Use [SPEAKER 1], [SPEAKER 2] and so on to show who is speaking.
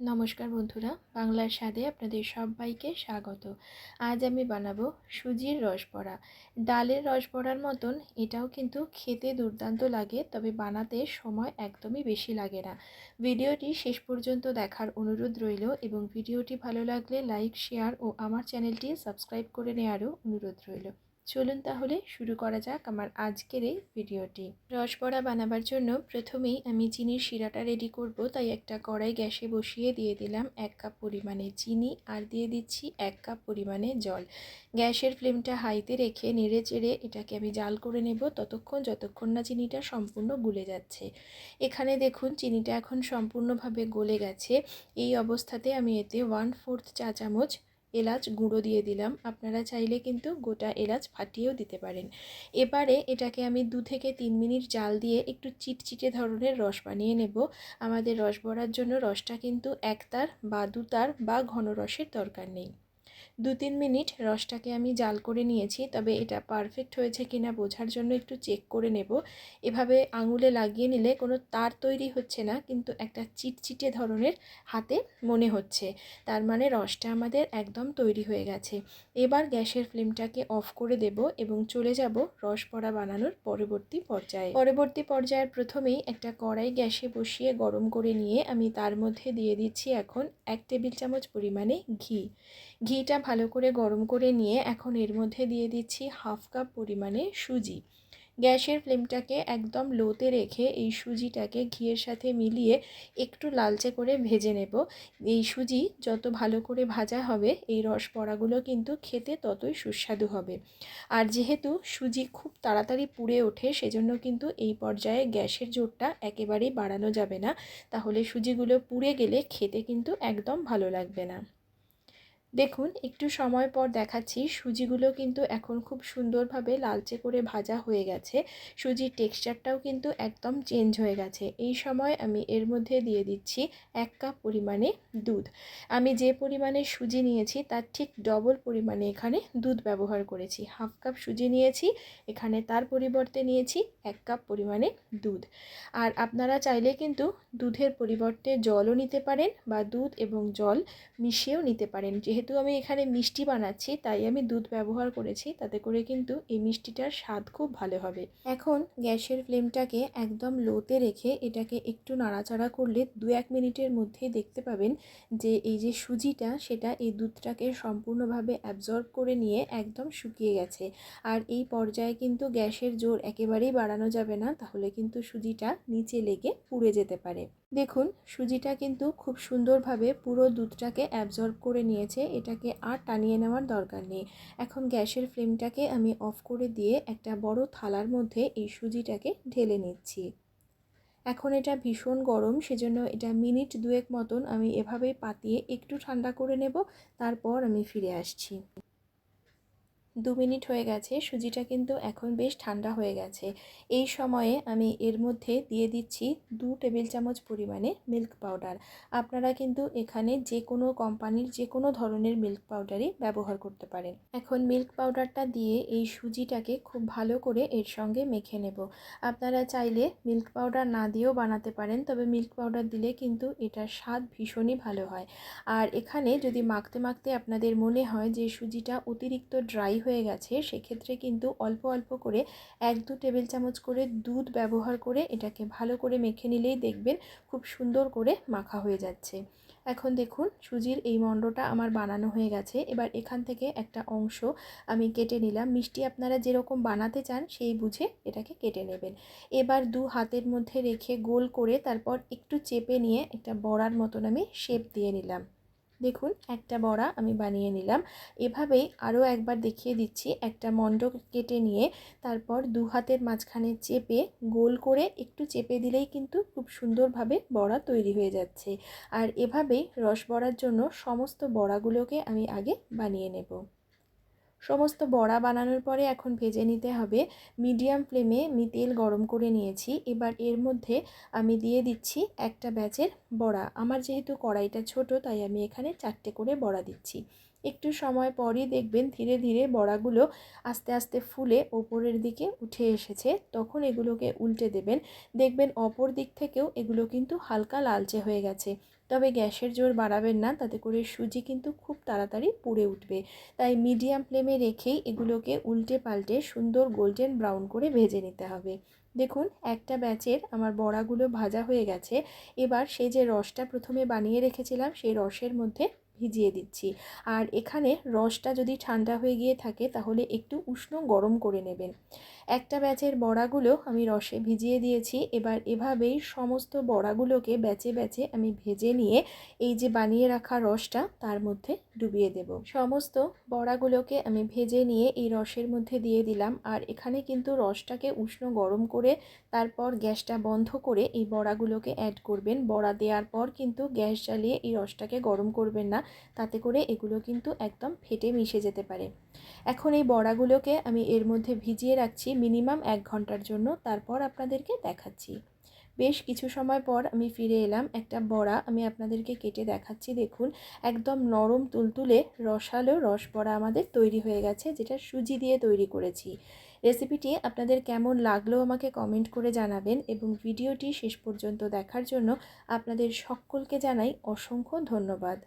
[SPEAKER 1] নমস্কার বন্ধুরা, বাংলার স্বাদে আপনাদের সবাইকে স্বাগত। আজ আমি বানাবো সুজির রসবড়া ডালের রসবড়ার মতন, এটাও কিন্তু খেতে দুর্দান্ত লাগে, তবে বানাতে সময় একদমই বেশি লাগে না। ভিডিওটি শেষ পর্যন্ত দেখার অনুরোধ রইল এবং ভিডিওটি ভালো লাগলে লাইক, শেয়ার ও আমার চ্যানেলটি সাবস্ক্রাইব করে নেওয়ারও অনুরোধ রইল। চলুন তাহলে শুরু করা যাক আমার আজকের এই ভিডিওটি। রসবড়া বানাবার জন্য প্রথমেই আমি চিনির শিরাটা রেডি করব, তাই একটা কড়াই গ্যাসে বসিয়ে দিয়ে দিলাম এক কাপ পরিমাণে চিনি আর দিয়ে দিচ্ছি এক কাপ পরিমাণে জল। গ্যাসের ফ্লেমটা হাইতে রেখে নেড়ে চেড়ে এটাকে আমি জাল করে নেব, ততক্ষণ যতক্ষণ না চিনিটা সম্পূর্ণ গুলে যাচ্ছে। এখানে দেখুন চিনিটা এখন সম্পূর্ণভাবে গলে গেছে। এই অবস্থাতে আমি এতে ওয়ান ফোর্থ চা চামচ এলাচ গুঁড়ো দিয়ে দিলাম। আপনারা চাইলে কিন্তু গোটা এলাচ ফাটিয়েও দিতে পারেন। এবারে এটাকে আমি দু থেকে তিন মিনিট জাল দিয়ে একটু চিটচিটে ধরনের রস বানিয়ে নেব। আমাদের রস বড়ার জন্য রসটা কিন্তু একতার বা দুতার বা ঘন রসের দরকার নেই। দু তিন মিনিট রসটাকে আমি জাল করে নিয়েছি, তবে এটা পারফেক্ট হয়েছে কিনা বোঝার জন্য একটু চেক করে নেব। এভাবে আঙুলে লাগিয়ে নিলে কোনো তার তৈরি হচ্ছে না, কিন্তু একটা চিটচিটে ধরনের হাতে মনে হচ্ছে। তার মানে রসটা আমাদের একদম তৈরি হয়ে গেছে। এবার গ্যাসের ফ্লেমটাকে অফ করে দেব এবং চলে যাব রস পড়া বানানোর পরবর্তী পর্যায়ে। পরবর্তী পর্যায়ের প্রথমেই একটা কড়াই গ্যাসে বসিয়ে গরম করে নিয়ে আমি তার মধ্যে দিয়ে দিচ্ছি এখন এক টেবিল চামচ পরিমাণে ঘি। ঘিটা ভালো করে গরম করে নিয়ে এখন এর মধ্যে দিয়ে দিচ্ছি হাফ কাপ পরিমাণে সুজি। গ্যাসের ফ্লেমটাকে একদম লোতে রেখে এই সুজিটাকে ঘিয়ের সাথে মিলিয়ে একটু লালচে করে ভেজে নেব। এই সুজি যত ভালো করে ভাজা হবে, এই রস পড়াগুলো কিন্তু খেতে ততই সুস্বাদু হবে। আর যেহেতু সুজি খুব তাড়াতাড়ি পুড়ে ওঠে, সেজন্য কিন্তু এই পর্যায়ে গ্যাসের জোরটা একেবারেই বাড়ানো যাবে না। তাহলে সুজিগুলো পুড়ে গেলে খেতে কিন্তু একদম ভালো লাগবে না। দেখুন, একটু সময় পর দেখাচ্ছি। সুজিগুলো কিন্তু এখন খুব সুন্দরভাবে লালচে করে ভাজা হয়ে গেছে। সুজির টেক্সচারটাও কিন্তু একদম চেঞ্জ হয়ে গেছে। এই সময় আমি এর মধ্যে দিয়ে দিচ্ছি এক কাপ পরিমাণে দুধ। আমি যে পরিমাণে সুজি নিয়েছি, তার ঠিক ডবল পরিমাণে এখানে দুধ ব্যবহার করেছি। হাফ কাপ সুজি নিয়েছি, এখানে তার পরিবর্তে নিয়েছি এক কাপ পরিমাণে দুধ। আর আপনারা চাইলে কিন্তু দুধের পরিবর্তে জলও নিতে পারেন বা দুধ এবং জল মিশিয়েও নিতে পারেন। যেহেতু যেহেতু আমি এখানে মিষ্টি বানাচ্ছি, তাই আমি দুধ ব্যবহার করেছি, তাতে করে কিন্তু এই মিষ্টিটার স্বাদ খুব ভালো হবে। এখন গ্যাসের ফ্লেমটাকে একদম লোতে রেখে এটাকে একটু নাড়াচাড়া করলে দু এক মিনিটের মধ্যে দেখতে পাবেন যে এই যে সুজিটা, সেটা এই দুধটাকে সম্পূর্ণভাবে অ্যাবজর্ব করে নিয়ে একদম শুকিয়ে গেছে। আর এই পর্যায়ে কিন্তু গ্যাসের জোর একেবারেই বাড়ানো যাবে না, তাহলে কিন্তু সুজিটা নিচে লেগে পুড়ে যেতে পারে। দেখুন, সুজিটা কিন্তু খুব সুন্দরভাবে পুরো দুধটাকে অ্যাবজর্ব করে নিয়েছে, এটাকে আর টানিয়ে নেওয়ার দরকার নেই। এখন গ্যাসের ফ্লেমটাকে আমি অফ করে দিয়ে একটা বড় থালার মধ্যে এই সুজিটাকে ঢেলে নিচ্ছি। এখন এটা ভীষণ গরম, সেজন্য এটা মিনিট দুয়েক মতন আমি এভাবেই পাতিয়ে একটু ঠান্ডা করে নেব, তারপর আমি ফিরে আসছি। দু মিনিট হয়ে গেছে, সুজিটা কিন্তু এখন বেশ ঠান্ডা হয়ে গেছে। এই সময়ে আমি এর মধ্যে দিয়ে দিচ্ছি দু টেবিল চামচ পরিমাণে মিল্ক পাউডার আপনারা কিন্তু এখানে যে কোনো কোম্পানির যে কোনো ধরনের মিল্ক পাউডারই ব্যবহার করতে পারেন। এখন মিল্ক পাউডারটা দিয়ে এই সুজিটাকে খুব ভালো করে এর সঙ্গে মেখে নেব। আপনারা চাইলে মিল্ক পাউডার না দিয়েও বানাতে পারেন, তবে মিল্ক পাউডার দিলে কিন্তু এটার স্বাদ ভীষণই ভালো হয়। আর এখানে যদি মাখতে মাখতে আপনাদের মনে হয় যে সুজিটা অতিরিক্ত ড্রাই হয়ে গেছে, সেক্ষেত্রে কিন্তু অল্প অল্প করে এক দু টেবিল চামচ করে দুধ ব্যবহার করে এটাকে ভালো করে মেখে নিলেই দেখবেন খুব সুন্দর করে মাখা হয়ে যাচ্ছে। এখন দেখুন, সুজির এই মণ্ডটা আমার বানানো হয়ে গেছে। এবার এখান থেকে একটা অংশ আমি কেটে নিলাম। মিষ্টি আপনারা যেরকম বানাতে চান সেই বুঝে এটাকে কেটে নেবেন। এবার দু হাতের মধ্যে রেখে গোল করে তারপর একটু চেপে নিয়ে একটা বড়ার মতন আমি শেপ দিয়ে নিলাম। দেখুন, একটা বড়া আমি বানিয়ে নিলাম। এভাবেই আরও একবার দেখিয়ে দিচ্ছি। একটা মণ্ড কেটে নিয়ে তারপর দু হাতের মাঝখানে চেপে গোল করে একটু চেপে দিলেই কিন্তু খুব সুন্দরভাবে বড়া তৈরি হয়ে যাচ্ছে। আর এভাবেই রস বড়ার জন্য সমস্ত বড়াগুলোকে আমি আগে বানিয়ে নেব। সমস্ত বড়া বানানোর পরে এখন ভেজে নিতে হবে। মিডিয়াম ফ্লেমে আমি তেল গরম করে নিয়েছি। এবার এর মধ্যে আমি দিয়ে দিচ্ছি একটা ব্যাচের বড়া। আমার যেহেতু কড়াইটা ছোট, তাই আমি এখানে চারটে করে বড়া দিচ্ছি। একটু সময় পরই দেখবেন ধীরে ধীরে বড়াগুলো আস্তে আস্তে ফুলে ওপরের দিকে উঠে এসেছে। তখন এগুলোকে উল্টে দেবেন। দেখবেন অপর দিক থেকেও এগুলো কিন্তু হালকা লালচে হয়ে গেছে। তবে গ্যাসের জোর বাড়াবেন না, তাতে করে সুজি কিন্তু খুব তাড়াতাড়ি পুড়ে উঠবে। তাই মিডিয়াম ফ্লেমে রেখেই এগুলোকে উল্টে পাল্টে সুন্দর গোল্ডেন ব্রাউন করে ভেজে নিতে হবে। দেখুন, একটা ব্যাচের আমার বড়াগুলো ভাজা হয়ে গেছে। এবার সেই যে রসটা প্রথমে বানিয়ে রেখেছিলাম, সেই রসের মধ্যে ভিজিয়ে দিচ্ছি। আর এখানে রসটা যদি ঠান্ডা হয়ে গিয়ে থাকে, তাহলে একটু উষ্ণ গরম করে নেবেন। একটা ব্যাচের বড়াগুলো আমি রসে ভিজিয়ে দিয়েছি। এবার এভাবেই সমস্ত বড়াগুলোকে ব্যাচে ব্যাচে আমি ভেজে নিয়ে এই যে বানিয়ে রাখা রসটা, তার মধ্যে ডুবিয়ে দেব। সমস্ত বড়াগুলোকে আমি ভেজে নিয়ে এই রসের মধ্যে দিয়ে দিলাম। আর এখানে কিন্তু রসটাকে উষ্ণ গরম করে তারপর গ্যাসটা বন্ধ করে এই বড়াগুলোকে অ্যাড করবেন। বড়া দেওয়ার পর কিন্তু গ্যাস জ্বালিয়ে এই রসটাকে গরম করবেন না। তাতে করে এগুলো কিন্তু একদম ফেটে মিশে যেতে পারে। এখন এই বড়াগুলোকে আমি এর মধ্যে ভিজিয়ে রাখছি মিনিমাম এক ঘণ্টার জন্য, তারপর আপনাদেরকে দেখাচ্ছি। বেশ কিছু সময় পর আমি ফিরে এলাম একটা বড়া, আমি আপনাদেরকে কেটে দেখাচ্ছি, দেখুন। একদম নরম তুলতুলে রসালো রস বড়া আমাদের তৈরি হয়ে গেছে, যেটা সুজি দিয়ে তৈরি করেছি। রেসিপিটি আপনাদের কেমন লাগল আমাকে কমেন্ট করে জানাবেন এবং ভিডিওটি শেষ পর্যন্ত দেখার জন্য আপনাদের সকলকে জানাই অসংখ্য ধন্যবাদ।